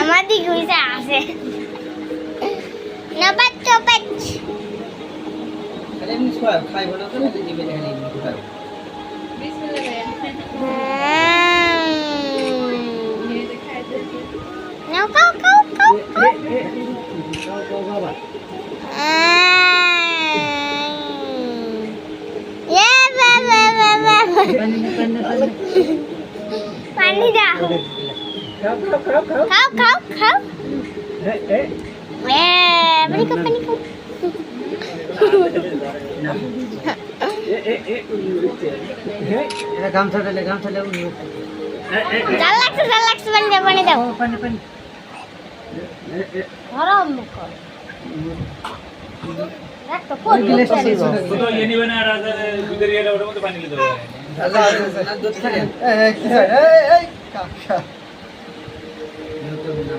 আমাদের গুইসা আছে। না বাচ্চা বাচ্চা আরে পানি দাও। খাও খাও খাও খাও খাও খাও খাও মেরিকো মেরিকো গামছাটা লে গামছাটা জাল লাগছে জাল লাগছে পানি দাও পানি দাও পানি পানি গরম মুখ একটা কোন তো ইয়ে নিবে না রাজা দুধের ইয়ে ওটার মধ্যে পানি দিতে হবে রাজা দুধ খেলে এই এই এই